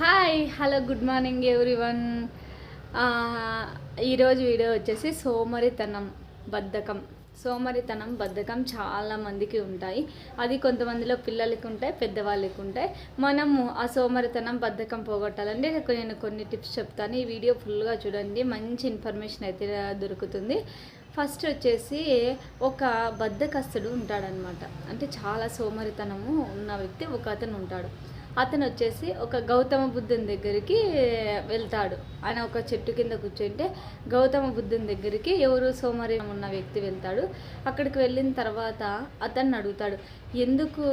Hi hello good morning everyone ఈరోజు video వచ్చేసి సోమరితనం బద్ధకం. సోమరితనం బద్ధకం చాలా మందికి ఉంటాయి. అది కొంతమందిలో పిల్లలకి ఉంటాయి పెద్దవాళ్ళకి ఉంటాయి. మనము ఆ సోమరితనం బద్ధకం పోగొట్టాలంటే నేను కొన్ని టిప్స్ చెప్తాను. ఈ వీడియో ఫుల్గా చూడండి మంచి ఇన్ఫర్మేషన్ అయితే దొరుకుతుంది. ఫస్ట్ వచ్చేసి ఒక బద్ధకస్తుడు ఉంటాడనమాట. అంటే చాలా సోమరితనము ఉన్న వ్యక్తి ఒక అతను ఉంటాడు. అతను వచ్చేసి ఒక గౌతమ బుద్ధుని దగ్గరికి వెళ్తాడు. ఆయన ఒక చెట్టు కింద కూర్చుంటే గౌతమ బుద్ధుని దగ్గరికి ఎవరు సోమరి ఉన్న వ్యక్తి వెళ్తాడు. అక్కడికి వెళ్ళిన తర్వాత అతన్ని అడుగుతాడు ఎందుకు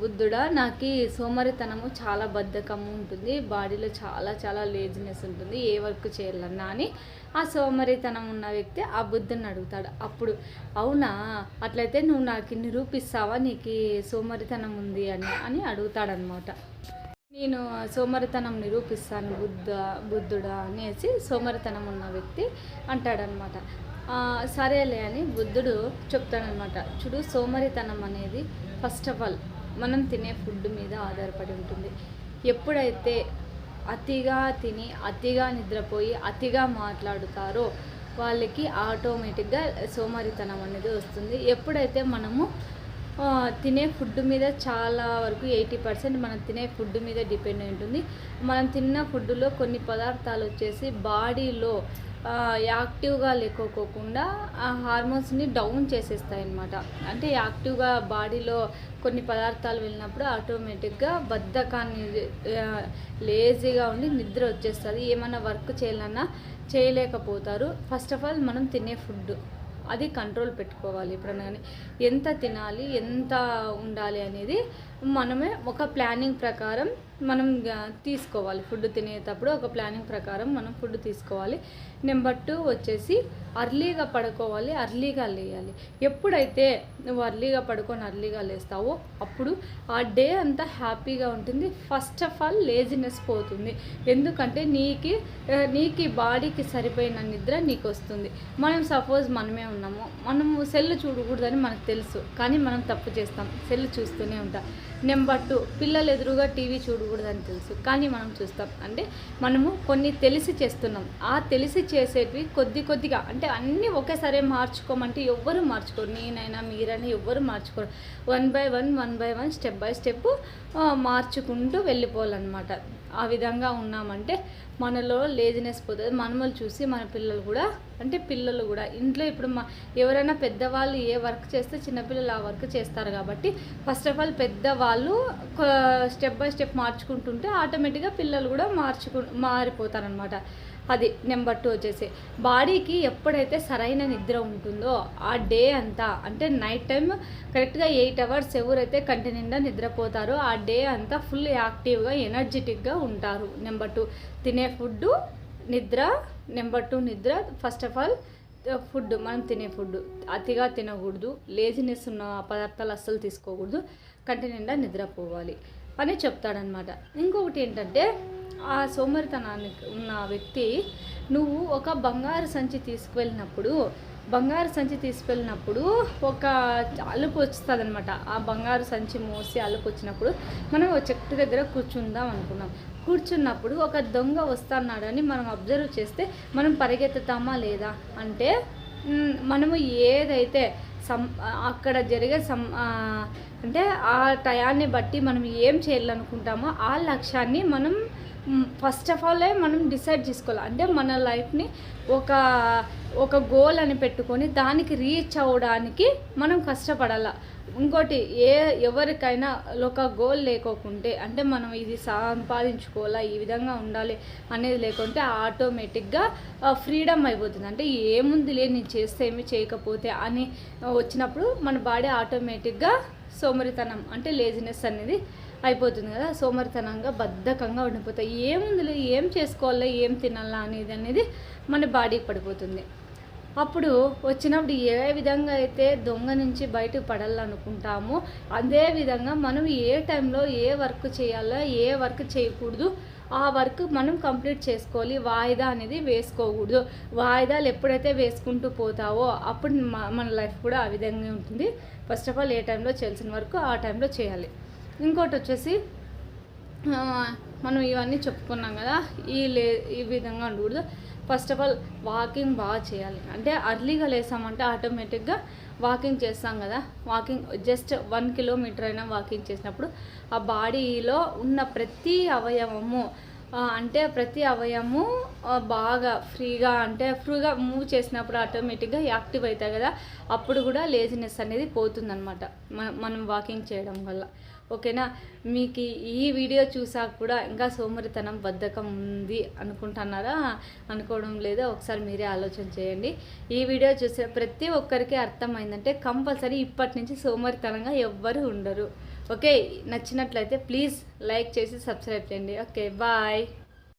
బుద్ధుడా? నాకు సోమరితనము చాలా బద్ధకము ఉంటుంది. బాడీలో చాలా చాలా లేజినెస్ ఉంటుంది. ఏ వర్క్ చేయాలన్నా అని ఆ సోమరితనం ఉన్న వ్యక్తి ఆ బుద్ధుని అడుగుతాడు. అప్పుడు అవునా? అట్లయితే నువ్వు నాకు నిరూపిస్తావా నీకు సోమరితనం ఉంది అని అని అడుగుతాడనమాట నేను సోమరితనం నిరూపిస్తాను బుద్ధ బుద్ధుడా అనేసి సోమరితనం ఉన్న వ్యక్తి అంటాడనమాట. సరేలే అని బుద్ధుడు చెప్తాడనమాట. చూడు సోమరితనం అనేది ఫస్ట్ ఆఫ్ ఆల్ మనం తినే ఫుడ్ మీద ఆధారపడి ఉంటుంది. ఎప్పుడైతే అతిగా తిని అతిగా నిద్రపోయి అతిగా మాట్లాడుతారో వాళ్ళకి ఆటోమేటిక్గా సోమరితనం అనేది వస్తుంది. ఎప్పుడైతే మనము తినే ఫుడ్ మీద చాలా వరకు ఎయిటీ పర్సెంట్ మనం తినే ఫుడ్ మీద డిపెండ్ అయి ఉంటుంది. మనం తిన్న ఫుడ్లో కొన్ని పదార్థాలు వచ్చేసి బాడీలో యాక్టివ్గా లేకోకుండా ఆ హార్మోన్స్ని డౌన్ చేసేస్తాయి అన్నమాట అంటే యాక్టివ్గా బాడీలో కొన్ని పదార్థాలు వెళ్ళినప్పుడు ఆటోమేటిక్గా బద్ధకాన్ని లేజీగా ఉండి నిద్ర వచ్చేస్తుంది. ఏమైనా వర్క్ చేయాలన్నా చేయలేకపోతారు. ఫస్ట్ ఆఫ్ ఆల్ మనం తినే ఫుడ్ అది కంట్రోల్ పెట్టుకోవాలి ఎప్పుడన్నా కానీ. ఎంత తినాలి ఎంత ఉండాలి అనేది మనమే ఒక ప్లానింగ్ ప్రకారం మనం తీసుకోవాలి. ఫుడ్ తినేటప్పుడు ఒక ప్లానింగ్ ప్రకారం మనం ఫుడ్ తీసుకోవాలి. నెంబర్ టూ వచ్చేసి అర్లీగా పడుకోవాలి అర్లీగా లేయాలి. ఎప్పుడైతే నువ్వు అర్లీగా పడుకొని అర్లీగా లేస్తావో అప్పుడు ఆ డే అంతా హ్యాపీగా ఉంటుంది. ఫస్ట్ ఆఫ్ ఆల్ లేజినెస్ పోతుంది. ఎందుకంటే నీకి నీకి బాడీకి సరిపోయిన నిద్ర నీకు వస్తుంది మనం సపోజ్ మనమే ఉన్నాము. మనము సెల్ చూడకూడదని మనకు తెలుసు. కానీ మనం తప్పు చేస్తాం. సెల్ చూస్తూనే ఉంటాం. నెంబర్ టూ పిల్లలు ఎదురుగా టీవీ చూడకూడదని తెలుసు. కానీ మనం చూస్తాం. అంటే మనము కొన్ని తెలిసి చేస్తున్నాం. ఆ తెలిసి చేసేటివి కొద్ది కొద్దిగా అంటే అన్నీ ఒకేసారి మార్చుకోమంటే ఎవ్వరు మార్చుకోరు. నేనైనా మీరైనా ఎవ్వరు మార్చుకోరు. One by one one by one step by step మార్చుకుంటూ వెళ్ళిపోవాలన్నమాట. ఆ విధంగా ఉన్నామంటే మనలో లేజినెస్ పోతుంది. మనమలు చూసి మన పిల్లలు కూడా అంటే పిల్లలు కూడా ఇంట్లో ఇప్పుడు మా ఎవరైనా పెద్దవాళ్ళు ఏ వర్క్ చేస్తే చిన్నపిల్లలు ఆ వర్క్ చేస్తారు కాబట్టి ఫస్ట్ ఆఫ్ ఆల్ పెద్దవాళ్ళు స్టెప్ బై స్టెప్ మార్చుకుంటుంటే ఆటోమేటిక్గా పిల్లలు కూడా మార్చుకు మారిపోతారనమాట అది నెంబర్ టూ వచ్చేసి. బాడీకి ఎప్పుడైతే సరైన నిద్ర ఉంటుందో ఆ డే అంతా అంటే నైట్ టైం కరెక్ట్గా ఎయిట్ అవర్స్ ఎవరైతే కంటి నిండా నిద్రపోతారో ఆ డే అంతా ఫుల్ యాక్టివ్గా ఎనర్జెటిక్గా ఉంటారు. నెంబర్ టూ తినే ఫుడ్ నిద్ర నెంబర్ టూ నిద్ర ఫస్ట్ ఆఫ్ ఆల్ ఫుడ్ మనం తినే ఫుడ్. అతిగా తినకూడదు లేజినెస్ ఉన్న పదార్థాలు అస్సలు తీసుకోకూడదు కంటి నిండా నిద్రపోవాలి. అని చెప్తాడనమాట ఇంకొకటి ఏంటంటే ఆ సోమరితనానికి ఉన్న వ్యక్తి నువ్వు ఒక బంగారు సంచి తీసుకువెళ్ళినప్పుడు బంగారు సంచి తీసుకెళ్ళినప్పుడు ఒక అలుపు వస్తుంది అనమాట ఆ బంగారు సంచి మోసి అలుపు వచ్చినప్పుడు మనం చెట్టు దగ్గర కూర్చుందాం అనుకున్నాం. కూర్చున్నప్పుడు ఒక దొంగ వస్తున్నాడు అని మనం అబ్జర్వ్ చేస్తే మనం పరిగెత్తుతామా లేదా? అంటే మనము ఏదైతే సం అక్కడ జరిగే సం అంటే ఆ టయాన్ని బట్టి మనం ఏం చేయాలనుకుంటామో ఆ లక్ష్యాన్ని మనం ఫస్ట్ ఆఫ్ ఆల్ మనం డిసైడ్ చేసుకోవాలి. అంటే మన లైఫ్ని ఒక ఒక గోల్ అని పెట్టుకొని దానికి రీచ్ అవ్వడానికి మనం కష్టపడాల. ఇంకోటి ఏ ఎవరికైనా ఒక గోల్ లేకోకుంటే అంటే మనం ఇది సంపాదించుకోవాలా ఈ విధంగా ఉండాలి అనేది లేకుంటే ఆటోమేటిక్గా ఫ్రీడమ్ అయిపోతుంది. అంటే ఏముంది లే నేను చేస్తే ఏమి చేయకపోతే అని వచ్చినప్పుడు మన బాడీ ఆటోమేటిక్గా సోమరితనం అంటే లేజినెస్ అనేది అయిపోతుంది కదా. సోమరితనంగా బద్ధకంగా ఉండిపోతాయి. ఏముందిలే ఏం చేసుకోవాలా ఏం తినాలా అనేది అనేది మన బాడీకి పడిపోతుంది. అప్పుడు వచ్చినప్పుడు ఏ విధంగా అయితే దొంగ నుంచి బయటకు పడాలనుకుంటామో అదే విధంగా మనం ఏ టైంలో ఏ వర్క్ చేయాలో ఏ వర్క్ చేయకూడదు ఆ వర్క్ మనం కంప్లీట్ చేసుకోవాలి వాయిదా అనేది వేసుకోకూడదు. వాయిదాలు ఎప్పుడైతే వేసుకుంటూ పోతావో అప్పుడు మన లైఫ్ కూడా ఆ విధంగా ఉంటుంది. ఫస్ట్ ఆఫ్ ఆల్ ఏ టైంలో చేయాల్సిన వర్క్ ఆ టైంలో చేయాలి. ఇంకోటి వచ్చేసి మనం ఇవన్నీ చెప్పుకున్నాం కదా ఈ లే ఈ విధంగా ఉండకూడదు. ఫస్ట్ ఆఫ్ ఆల్ వాకింగ్ బాగా చేయాలి. అంటే అర్లీగా లేసామంటే ఆటోమేటిక్గా వాకింగ్ చేస్తాం కదా. వాకింగ్ జస్ట్ వన్ కిలోమీటర్ అయినా వాకింగ్ చేసినప్పుడు ఆ బాడీలో ఉన్న ప్రతి అవయవము అంటే ప్రతి అవయము బాగా ఫ్రీగా అంటే ఫ్రీగా మూవ్ చేసినప్పుడు ఆటోమేటిక్గా యాక్టివ్ అవుతాయి కదా అప్పుడు కూడా లేజినెస్ అనేది పోతుందన్నమాట మనం మనం వాకింగ్ చేయడం వల్ల. ఓకేనా? మీకు ఈ వీడియో చూసాక కూడా ఇంకా సోమరితనం బద్ధకం ఉంది అనుకుంటున్నారా? అనుకోవడం లేదా ఒకసారి మీరే ఆలోచన చేయండి. ఈ వీడియో చూసే ప్రతి ఒక్కరికి అర్థమైందంటే కంపల్సరీ ఇప్పటి నుంచి సోమరితనంగా ఎవ్వరు ఉండరు. ఓకే నచ్చినట్లయితే ప్లీజ్ లైక్ చేసి సబ్స్క్రైబ్ చేయండి. Okay bye.